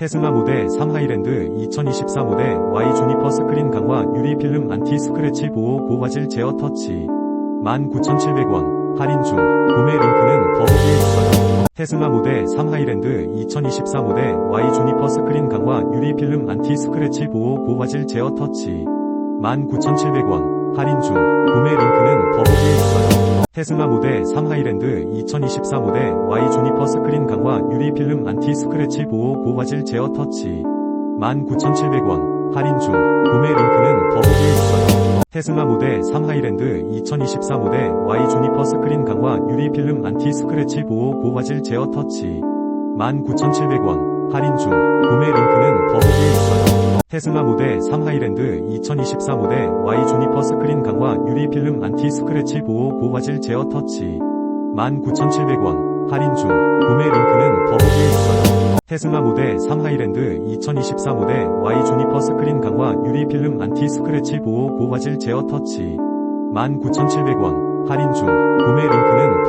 테슬라 모델 3 하이랜드 2024 모델 Y 주니퍼 스크린 강화 유리 필름 안티 스크래치 보호 고화질 제어 터치. 19,700원. 할인 중. 구매 링크는 더보기에 있어요. 테슬라 모델 3 하이랜드 2024 모델 Y 주니퍼 스크린 강화 유리 필름 안티 스크래치 보호 고화질 제어 터치. 19,700원. 할인 중. 구매 링크는 더보기에 있어요. 테슬라 모델 3 하이랜드 2024 모델 Y 주니퍼 필름 안티 스크래치 보호 고화질 제어 터치. 19,700원. 할인 중. 구매 링크는 더보기에 있어요. 테슬라 모델 3 하이랜드 2024 모델 Y 주니퍼 스크린 강화 유리 필름 안티 스크래치 보호 고화질 제어 터치. 19,700원. 할인 중. 구매 링크는 더보기에 있어요. 테슬라 모델 3 하이랜드 2024 모델 Y 주니퍼 스크린 강화 유리 필름 안티 스크래치 보호 고화질 제어 터치. 19,700원 할인 중 구매 링크는 더보기에 있어요. 테슬라 모델 3 하이랜드 2024 모델 Y 주니퍼 스크린 강화 유리 필름 안티 스크래치 보호 고화질 제어 터치 19,700원 할인 중 구매 링크는